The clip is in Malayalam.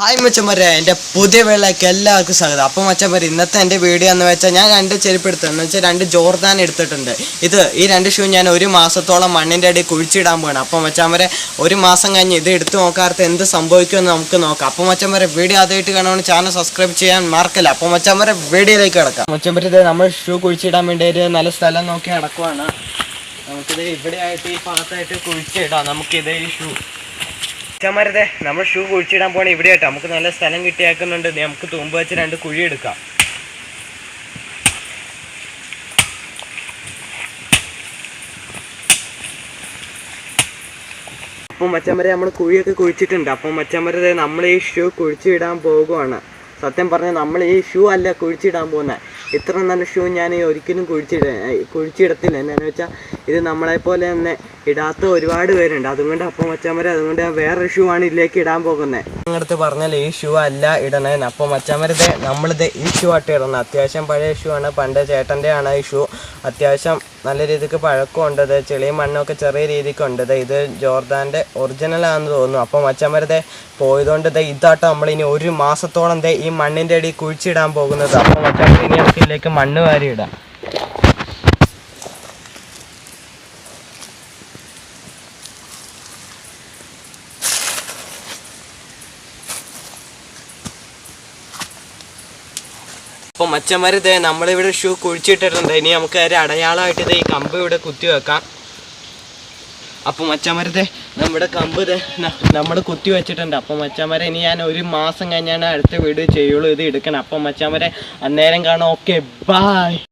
ഹായ് മച്ചന്മാരെ. എന്റെ പുതിയ വേളയ്ക്ക് എല്ലാവർക്കും സ്വാഗതം. അപ്പം മച്ചന്മാരെ ഇന്നത്തെ എന്റെ വീഡിയോ എന്ന് വെച്ചാൽ ഞാൻ രണ്ട് ചെരുപ്പ് എടുത്തു എന്ന് വെച്ചാൽ രണ്ട് ജോർദാൻ എടുത്തിട്ടുണ്ട്. ഇത് ഈ രണ്ട് ഷൂ ഞാൻ ഒരു മാസത്തോളം മണ്ണിന്റെ അടിയിൽ കുഴിച്ചിടാൻ പോകണം അപ്പം മച്ചന്മാരെ ഒരു മാസം കഴിഞ്ഞ് ഇത് എടുത്തു നോക്കാത്ത എന്ത് സംഭവിക്കുമെന്ന് നമുക്ക് നോക്കാം. അപ്പം മച്ചന്മാരെ വീഡിയോ ആദ്യമായിട്ട് കാണുമ്പോൾ ചാനൽ സബ്സ്ക്രൈബ് ചെയ്യാൻ മറക്കല്ല. അപ്പം മച്ചന്മാരെ വീഡിയോയിലേക്ക് കിടക്കാം. മച്ചന്മാരെ ഇത് നമ്മൾ ഷൂ കുഴിച്ചിടാൻ വേണ്ടി ഒരു നല്ല സ്ഥലം നോക്കി നടക്കുവാണ്. നമുക്കിത് ഇവിടെ ആയിട്ട് ഈ ഭാഗത്തായിട്ട് കുഴിച്ചിടാം. നമുക്കിത് ഈ ഷൂ ചമരതെ നമ്മൾ ഷൂ കുഴിച്ചിടാൻ പോണ ഇവിടെ ആട്ടോ. നമുക്ക് നല്ല സ്ഥലം കിട്ടിയാക്കുന്നുണ്ട്. നമുക്ക് തൂമ്പ് വെച്ച് രണ്ട് കുഴി എടുക്കാം. അപ്പം മച്ചമ്മരെ നമ്മൾ കുഴിയൊക്കെ കുഴിച്ചിട്ടുണ്ട്. അപ്പം മച്ചമ്മരെ നമ്മൾ ഈ ഷൂ കുഴിച്ചിടാൻ പോകുവാണ്. സത്യം പറഞ്ഞാൽ നമ്മൾ ഈ ഷൂ അല്ല കുഴിച്ചിടാൻ പോകുന്നത് ഇത്ര നല്ല ഷൂ ഞാൻ ഒരിക്കലും കുഴിച്ചിട കുഴിച്ചിടത്തില്ല. എന്താണെന്ന് വെച്ചാൽ ഇത് നമ്മളെ പോലെ തന്നെ ഇടാത്ത ഒരുപാട് പേരുണ്ട്. അതുകൊണ്ട് അപ്പം മച്ചാമരെ അതുകൊണ്ട് ഞാൻ വേറെ ഷൂ ആണ് ഇതിലേക്ക് ഇടാൻ പോകുന്നത് നിങ്ങളടുത്ത് പറഞ്ഞാൽ ഈ ഷൂ അല്ല ഇടണേന്ന് അപ്പം മച്ചാമരത് നമ്മളിത് ഈ ഷൂ ആട്ട് ഇടണം. അത്യാവശ്യം പഴയ ഷൂ ആണ്. പണ്ട് ചേട്ടന്റെ ആണ് ഈ ഷൂ അത്യാവശ്യം നല്ല രീതിക്ക് പഴക്കമുണ്ട് ഇത് ചെളിയും മണ്ണൊക്കെ ചെറിയ രീതിക്ക് ഇത് ഇത് ജോർദാന്റെ ഒറിജിനൽ ആണെന്ന് തോന്നുന്നു. അപ്പം മച്ചാമരതെ പോയതുകൊണ്ട് ദേ ഇതാട്ടോ നമ്മളിനി ഒരു മാസത്തോളം ദേ ഈ മണ്ണിന്റെ അടി കുഴിച്ചിടാൻ പോകുന്നത്. അപ്പം മച്ചാമര ഇനി മണ്ണ് വാരി ഇടാം അപ്പോൾ മച്ചന്മാർ ഇതേ നമ്മളിവിടെ ഷൂ കുഴിച്ചിട്ടിട്ടുണ്ട്. ഇനി നമുക്ക് ഒരു അടയാളമായിട്ട് ഇത് ഈ കമ്പ് ഇവിടെ കുത്തി വെക്കാം. അപ്പോൾ മച്ചന്മാരത്തെ നമ്മുടെ കമ്പ് നമ്മൾ കുത്തി വെച്ചിട്ടുണ്ട്. അപ്പോൾ മച്ചന്മാരെ ഇനി ഞാൻ ഒരു മാസം കഴിഞ്ഞാണ് അടുത്ത വീഡിയോ ചെയ്യുള്ളൂ ഇത് എടുക്കണം. അപ്പോൾ മച്ചന്മാരെ അന്നേരം കാണാം. Okay bye